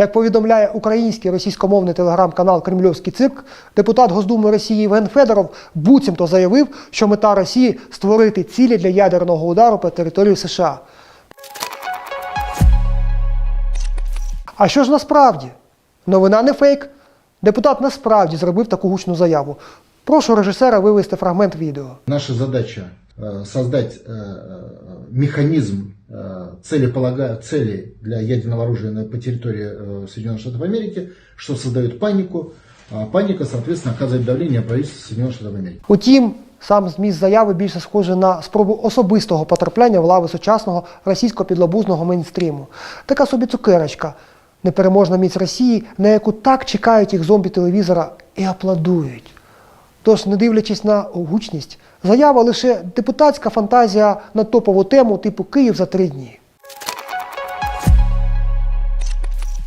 Як повідомляє український російськомовний телеграм-канал Кремльовський цирк, депутат Госдуми Росії Євген Федоров буцімто заявив, що мета Росії створити цілі для ядерного удару по території США. А що ж насправді? Новина не фейк. Депутат насправді зробив таку гучну заяву. Прошу режисера вивести фрагмент відео. Наша задача э, создать э, э, механизм э, целеполага- цели для ядерного оружия на- по территории э, Соединенных Штатов Америки, что создает панику. А паника, соответственно, оказывает давление на правительство Соединенных Штатов Америки. Утім, сам зміст заяви більше схожий на спробу особистого потрапляння в лави сучасного російсько-підлабузного мейнстріму. Така собі цукерочка, непереможна міць Росії, на яку так чекають їх зомбі телевізора і аплодують. Тож, не дивлячись на гучність, заява лише депутатська фантазія на топову тему типу Київ за три дні.